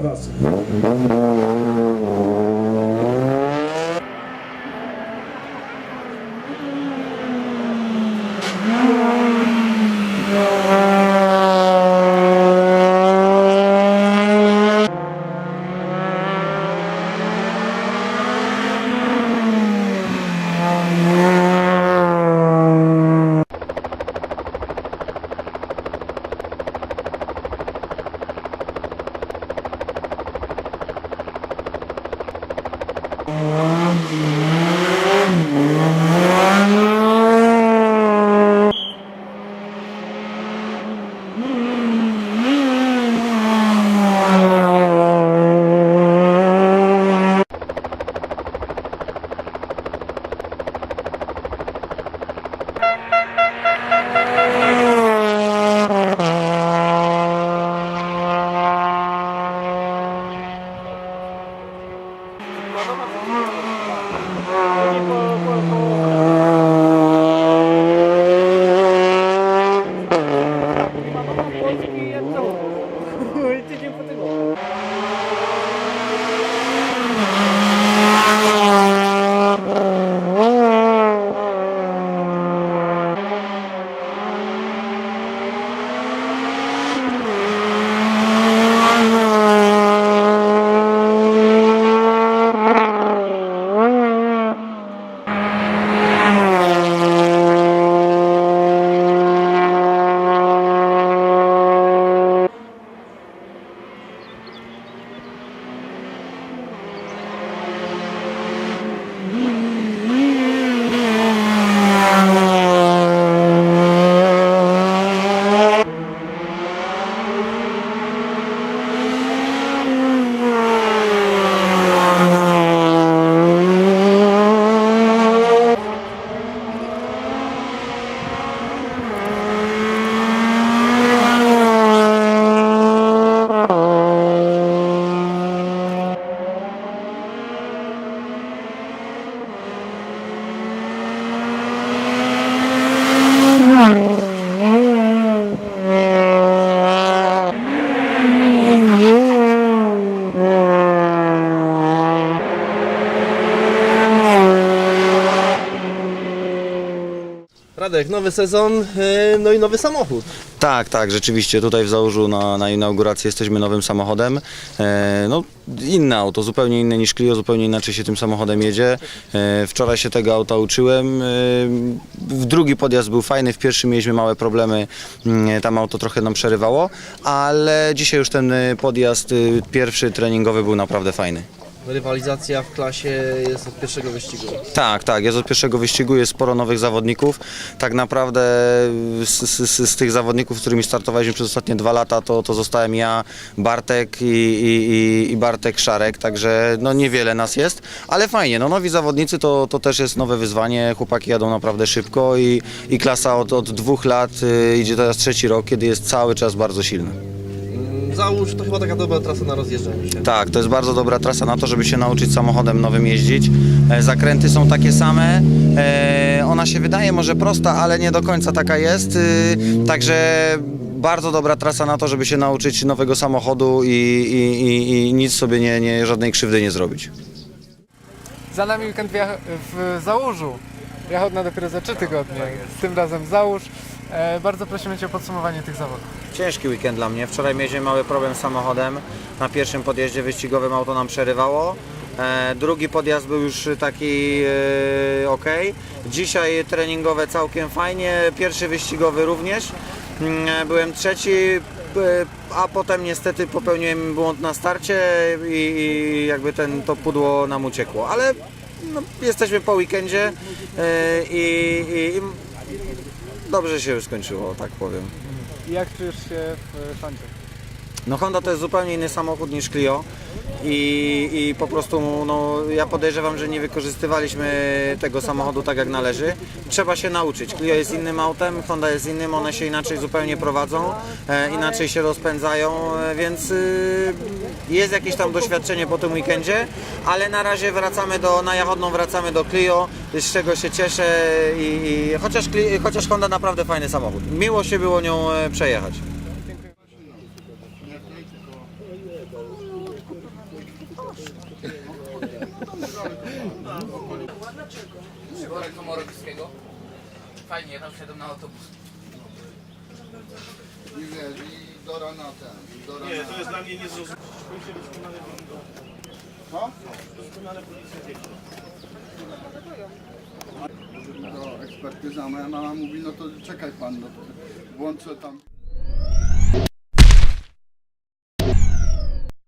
dla Amen. Radek, nowy sezon, e, no i nowy samochód. Tak, tak, rzeczywiście. Tutaj w Załużu na, na inauguracji jesteśmy nowym samochodem. E, no, inne auto, zupełnie inne niż Clio, zupełnie inaczej się tym samochodem jedzie. E, wczoraj się tego auta uczyłem. E, w drugi podjazd był fajny, w pierwszym mieliśmy małe problemy, mm, tam auto trochę nam przerywało, ale dzisiaj już ten e, podjazd e, pierwszy treningowy był naprawdę fajny. Rywalizacja w klasie jest od pierwszego wyścigu. Tak, tak, jest od pierwszego wyścigu, jest sporo nowych zawodników. Tak naprawdę z, z, z tych zawodników, z którymi startowaliśmy przez ostatnie dwa lata, to, to zostałem ja, Bartek i, i, i- Bartek Szarek, także no niewiele nas jest, ale fajnie, no nowi zawodnicy to, to też jest nowe wyzwanie, chłopaki jadą naprawdę szybko i, i klasa od, od dwóch lat y, idzie teraz trzeci rok, kiedy jest cały czas bardzo silna. Załóż, to chyba taka dobra trasa na rozjeżdżanie się. Tak, to jest bardzo dobra trasa na to, żeby się nauczyć samochodem nowym jeździć. E, Zakręty są takie same. E, Ona się wydaje może prosta, ale nie do końca taka jest. Y, Także bardzo dobra trasa na to, żeby się nauczyć nowego samochodu i, i, i, i nic sobie nie, nie, żadnej krzywdy nie zrobić. Za nami weekend w, Jach- w Załużu. Jachodna dopiero za 3 tygodnie. Tym razem Załóż. E, bardzo prosimy Cię o podsumowanie tych zawodów. Ciężki weekend dla mnie. Wczoraj mieliśmy mały problem z samochodem. Na pierwszym podjeździe wyścigowym auto nam przerywało. E, drugi podjazd był już taki e, ok. Dzisiaj treningowe całkiem fajnie. Pierwszy wyścigowy również. Mm, e, Byłem trzeci, e, a potem niestety popełniłem błąd na starcie i, i jakby ten, to pudło nam uciekło. Ale no, jesteśmy po weekendzie e, i, i, i dobrze się już skończyło, tak powiem. Jak czujesz się w Hondzie? No Honda to jest zupełnie inny samochód niż Clio i, i po prostu no, ja podejrzewam, że nie wykorzystywaliśmy tego samochodu tak jak należy. Trzeba się nauczyć. Clio jest innym autem, Honda jest innym, one się inaczej zupełnie prowadzą, e, inaczej się rozpędzają, e, więc y, jest jakieś tam doświadczenie po tym weekendzie, ale na razie wracamy do, na Jachodną wracamy do Clio, z czego się cieszę i, i chociaż, chociaż Honda naprawdę fajny samochód. Miło się było nią e, przejechać. Przyborek Komorowskiego. Fajnie, tam wsiadłem na autobus. I wiesz, i do rana ten, do rana... Nie, to jest dla mnie niezrozumiałe. Być wykonany Co? doskonale policja wie. Do ekspertyzy, a moja mama mówi, no to czekaj pan, no to włączę tam...